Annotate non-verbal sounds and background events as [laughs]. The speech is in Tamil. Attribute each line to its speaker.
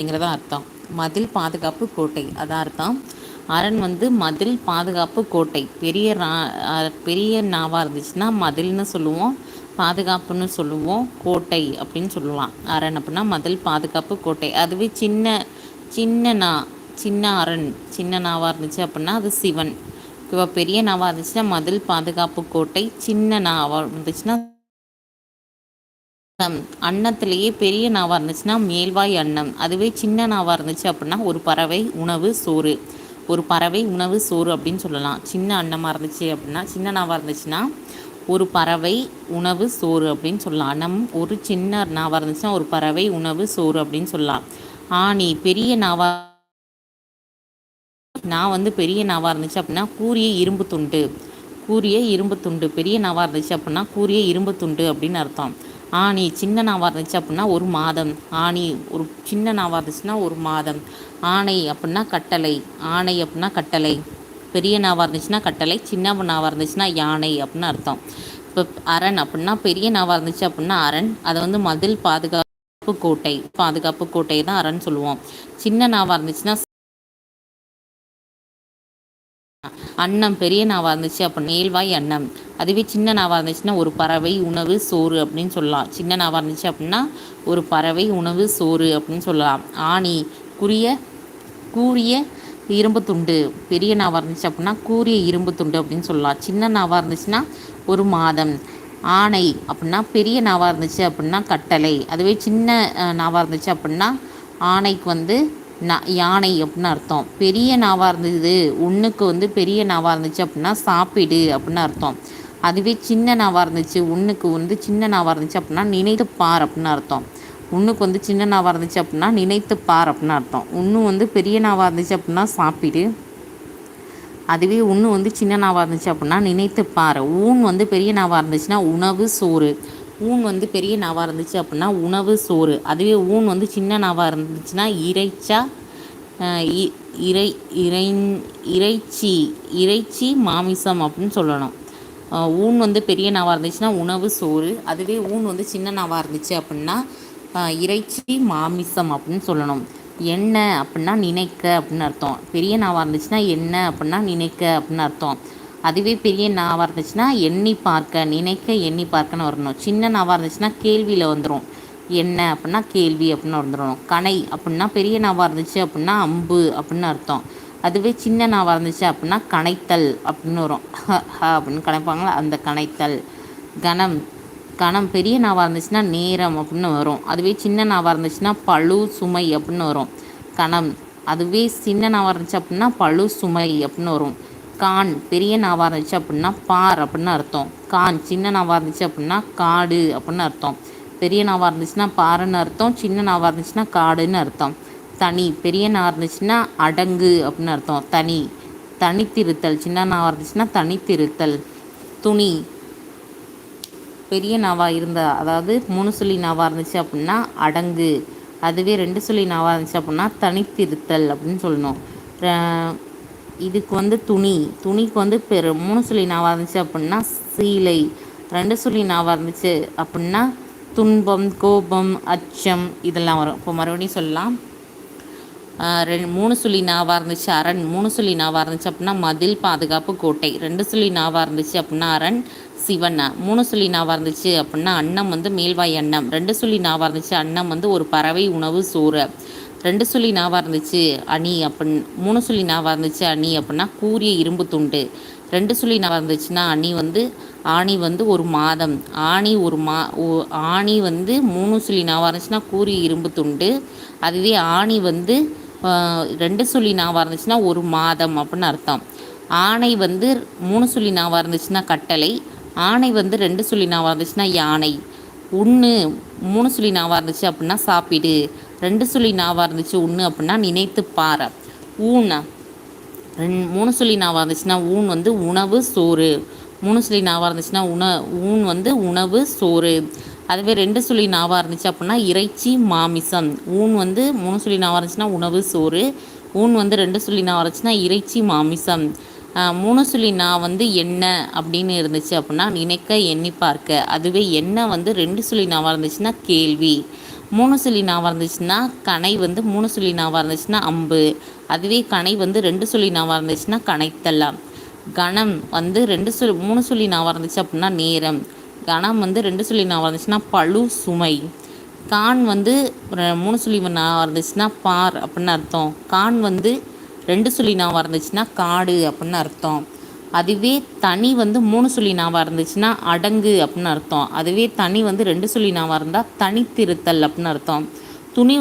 Speaker 1: அப்படிங்கிறதா அர்த்தம். மதில் பாதுகாப்பு கோட்டை அதான் அர்த்தம். அரண் வந்து மதில் பாதுகாப்பு கோட்டை. பெரிய ரா பெரிய நாவாக இருந்துச்சுன்னா மதில்னு சொல்லுவோம் பாதுகாப்புன்னு சொல்லுவோம் கோட்டை அப்படின்னு சொல்லலாம். அரண் அப்படின்னா மதில் பாதுகாப்பு கோட்டை. அதுவே சின்ன சின்ன நா சின்ன அரண் சின்ன நாவாக இருந்துச்சு அப்படின்னா அது சிவன். இப்போ பெரிய நாவாக இருந்துச்சுன்னா மதில் பாதுகாப்பு கோட்டை சின்ன நாவாக இருந்துச்சுன்னா அன்னத்திலேயே பெரிய நாவாக இருந்துச்சுன்னா மேல்வாய் அன்னம். அதுவே சின்ன நாவாக இருந்துச்சு அப்படின்னா ஒரு பறவை உணவு சோறு. ஒரு பறவை உணவு சோறு அப்படின்னு சொல்லலாம். சின்ன அன்னமாக இருந்துச்சு அப்படின்னா சின்ன நாவாக இருந்துச்சுன்னா ஒரு பறவை உணவு சோறு அப்படின்னு சொல்லலாம். அன்னம் ஒரு சின்ன நாவாக இருந்துச்சுன்னா ஒரு பறவை உணவு சோறு அப்படின்னு சொல்லலாம். ஆணி பெரிய நாவா நான் வந்து பெரிய நாவாக இருந்துச்சு அப்படின்னா கூறிய இரும்பு துண்டு. கூறிய இரும்பு துண்டு. பெரிய நாவாக இருந்துச்சு அப்படின்னா கூறிய இரும்பு துண்டு அப்படின்னு அர்த்தம். ஆணி சின்ன நாவாக இருந்துச்சு அப்படின்னா ஒரு மாதம். ஆணி ஒரு சின்ன நாவாக இருந்துச்சுன்னா ஒரு மாதம். ஆணை அப்படின்னா கட்டளை. ஆணை அப்படின்னா கட்டளை. பெரிய நாவாக இருந்துச்சுன்னா கட்டளை சின்ன நாவாக இருந்துச்சுன்னா யானை அப்படின்னு அர்த்தம். இப்போ அரண் அப்படின்னா பெரிய நாவாக இருந்துச்சு அப்படின்னா அரண். அதை வந்து மதில் பாதுகாப்பு கோட்டை. பாதுகாப்பு கோட்டை தான் அரண் சொல்லுவோம். சின்ன நாவாக இருந்துச்சுன்னா அன்னம் பெரிய நாவாக இருந்துச்சு அப்போ நேல்வாய் அன்னம். அதுவே சின்ன நாவாக இருந்துச்சுன்னா ஒரு பறவை உணவு சோறு அப்படின்னு சொல்லலாம். சின்ன நாவாக இருந்துச்சு அப்படின்னா ஒரு பறவை உணவு சோறு அப்படின்னு சொல்லலாம். ஆணி குறிய கூறிய இரும்பு துண்டு. பெரிய நாவாக இருந்துச்சு அப்படின்னா கூறிய இரும்பு துண்டு அப்படின்னு சொல்லலாம். சின்ன நாவாக இருந்துச்சுன்னா ஒரு மாதம். ஆணை அப்படின்னா பெரிய நாவாக இருந்துச்சு அப்படின்னா கட்டளை. அதுவே சின்ன நாவாக இருந்துச்சு அப்படின்னா ஆணைக்கு வந்து யானை அப்படின்னு அர்த்தம். பெரிய நாவாக இருந்தது. ஒன்றுக்கு வந்து பெரிய நாவாக இருந்துச்சு அப்படின்னா சாப்பிடு அப்படின்னு அர்த்தம். அதுவே சின்ன நாவாக இருந்துச்சு. ஒன்றுக்கு வந்து சின்ன நாவாக இருந்துச்சு அப்படின்னா நினைத்து பார் அப்படின்னு அர்த்தம். ஒன்றுக்கு வந்து சின்ன நாவாக இருந்துச்சு அப்படின்னா நினைத்து பார் அப்படின்னு அர்த்தம். ஒன்று வந்து பெரிய நாவாக இருந்துச்சு அப்படின்னா சாப்பிடு. அதுவே ஒன்று வந்து சின்ன நாவாக இருந்துச்சு அப்படின்னா நினைத்து பார். ஊன் வந்து பெரிய நாவாக இருந்துச்சுன்னா உணவு சோறு. ஊன் வந்து பெரிய நாவாக இருந்துச்சு அப்படின்னா உணவு சோறு. அதுவே ஊன் வந்து சின்ன நாவாக இருந்துச்சுன்னா இறைச்சா இறை இறை இறைச்சி இறைச்சி மாமிசம் அப்படின்னு சொல்லணும். ஊன் வந்து பெரிய நாவாக இருந்துச்சுன்னா உணவு சோறு. அதுவே ஊன் வந்து சின்ன நாவாக இருந்துச்சு அப்படின்னா இறைச்சி மாமிசம் அப்படின்னு சொல்லணும். என்ன அப்படின்னா நினைக்க அப்படின்னு அர்த்தம். பெரிய நாவாக இருந்துச்சுன்னா என்ன அப்படின்னா நினைக்க அப்படின்னு அர்த்தம். அதுவே பெரிய நாவாக இருந்துச்சுன்னா எண்ணி பார்க்க நினைக்க எண்ணி பார்க்கன்னு வரணும். சின்ன நாவாக இருந்துச்சுன்னா கேள்வியில் வந்துடும் என்ன அப்படின்னா கேள்வி அப்படின்னு வந்துடும் கணை அப்படின்னா பெரிய நாவாக இருந்துச்சு அப்படின்னா அம்பு அப்படின்னு அர்த்தம். அதுவே சின்ன நாவாக இருந்துச்சு அப்படின்னா கணைத்தல் அப்படின்னு வரும். [laughs] அப்படின்னு கணைப்பாங்களா அந்த கணைத்தல் கணம் கணம் பெரிய நாவாக இருந்துச்சுன்னா நேரம் அப்படின்னு வரும். அதுவே சின்ன நாவாக இருந்துச்சுன்னா பழு சுமை அப்படின்னு வரும். கணம் அதுவே சின்ன நாவாக இருந்துச்சு அப்படின்னா பழு சுமை அப்படின்னு வரும். கான் பெரிய நாவாக இருந்துச்சு அப்படின்னா பார் அப்படின்னு அர்த்தம். கான் சின்ன நாவாக இருந்துச்சு அப்படின்னா காடு அப்படின்னு அர்த்தம். பெரிய நாவாக இருந்துச்சுன்னா பாருன்னு அர்த்தம் சின்ன நாவாக இருந்துச்சுன்னா காடுன்னு அர்த்தம். தனி பெரிய நாவாக இருந்துச்சுன்னா அடங்கு அப்படின்னு அர்த்தம். தனி தனித்திருத்தல் சின்ன நாவாக இருந்துச்சுன்னா தனித்திருத்தல். துணி பெரிய நாவாக இருந்த அதாவது மூணு சொல்லி நாவாக இருந்துச்சு அப்படின்னா அடங்கு. அதுவே ரெண்டு சொல்லி நாவாக இருந்துச்சு அப்படின்னா தனித்திருத்தல் அப்படின்னு சொல்லணும். இதுக்கு வந்து துணி. துணிக்கு வந்து பெரு மூணு சொல்லி நாவாக இருந்துச்சு அப்படின்னா சீலை ரெண்டு சொல்லி நாவாக இருந்துச்சு அப்படின்னா துன்பம் கோபம் அச்சம் இதெல்லாம் வரும். இப்போ மறுபடியும் சொல்லலாம். ரெண்டு மூணு சொல்லி நாவாக இருந்துச்சு அரண் மூணு சொல்லி நாவாக இருந்துச்சு அப்படின்னா மதில் பாதுகாப்பு கோட்டை. ரெண்டு சொல்லி நாவாக இருந்துச்சு அப்படின்னா அரண் சிவன் மூணு சொல்லி நாவாக இருந்துச்சு அப்படின்னா அன்னம் வந்து மேல்வாய் அன்னம். ரெண்டு சொல்லி நாவாக இருந்துச்சு அன்னம் வந்து ஒரு பறவை உணவு சோறு. ரெண்டு சொல்லி நாவாக இருந்துச்சு அணி அப்படின் மூணு சொல்லி நாவாக இருந்துச்சு அணி அப்படின்னா கூறிய இரும்பு துண்டு. ரெண்டு சொல்லி நாவாக இருந்துச்சுன்னா அணி வந்து ஆணி வந்து ஒரு மாதம். ஆணி ஒரு மா ஆணி வந்து மூணு சொல்லி நாவாக இருந்துச்சுன்னா கூறிய இரும்பு துண்டு. அதுவே ஆணி வந்து ரெண்டு சொல்லி நாவாக இருந்துச்சுன்னா ஒரு மாதம் அப்படின்னு அர்த்தம். ஆணை வந்து மூணு சொல்லி நாவாக இருந்துச்சுன்னா கட்டளை. ஆணை வந்து ரெண்டு சொல்லி நாவாக இருந்துச்சுன்னா யானை. ஒன்று மூணு சொல்லி நாவாக இருந்துச்சு அப்படின்னா சாப்பிடு. ரெண்டு சொல்லி நாவாக இருந்துச்சு ஒன்று அப்படின்னா நினைத்து பாரு. ஊன் ரெண் மூணு சொல்லி நாவாக இருந்துச்சுன்னா ஊன் வந்து உணவு சோறு. மூணு சொல்லி நாவாக இருந்துச்சுன்னா உண ஊன் வந்து உணவு சோறு. அதுவே ரெண்டு சொல்லி நாவாக இருந்துச்சு அப்படின்னா இறைச்சி மாமிசம். ஊன் வந்து மூணு சொல்லி நாவாக இருந்துச்சுன்னா உணவு சோறு. ஊன் வந்து ரெண்டு சொல்லி நாவாக இருந்துச்சுன்னா இறைச்சி மாமிசம். மூணு சொல்லி நான் வந்து என்ன அப்படின்னு இருந்துச்சு அப்படின்னா நினைக்க எண்ணி பார்க்க. அதுவே என்ன வந்து ரெண்டு சொல்லி நாவாக இருந்துச்சுன்னா கேள்வி. மூணு சொல்லி நாவாக இருந்துச்சுன்னா கனை வந்து மூணு சொல்லி நாவாக இருந்துச்சுன்னா அம்பு. அதுவே கனை வந்து ரெண்டு சொல்லி நாவாக இருந்துச்சுன்னா கணைத்தல் கணம் வந்து ரெண்டு சொல்லி மூணு சொல்லி நாவாக இருந்துச்சு அப்படின்னா நேரம். கணம் வந்து ரெண்டு சொல்லி நாவாக இருந்துச்சுன்னா பழு சுமை. கான் வந்து மூணு சொல்லி நாவாக இருந்துச்சுன்னா பார் அப்படின்னு அர்த்தம். கான் வந்து ரெண்டு சொல்லி நாவாக இருந்துச்சுன்னா காடு அப்படின்னு அர்த்தம். அதுவே தனி வந்து மூணு சொல்லி நாவாக இருந்துச்சுன்னா அடங்கு அப்படின்னு அர்த்தம். அதுவே தனி வந்து ரெண்டு சொல்லி நாவாக இருந்தால் தனித்திருத்தல் அப்படின்னு அர்த்தம். துணி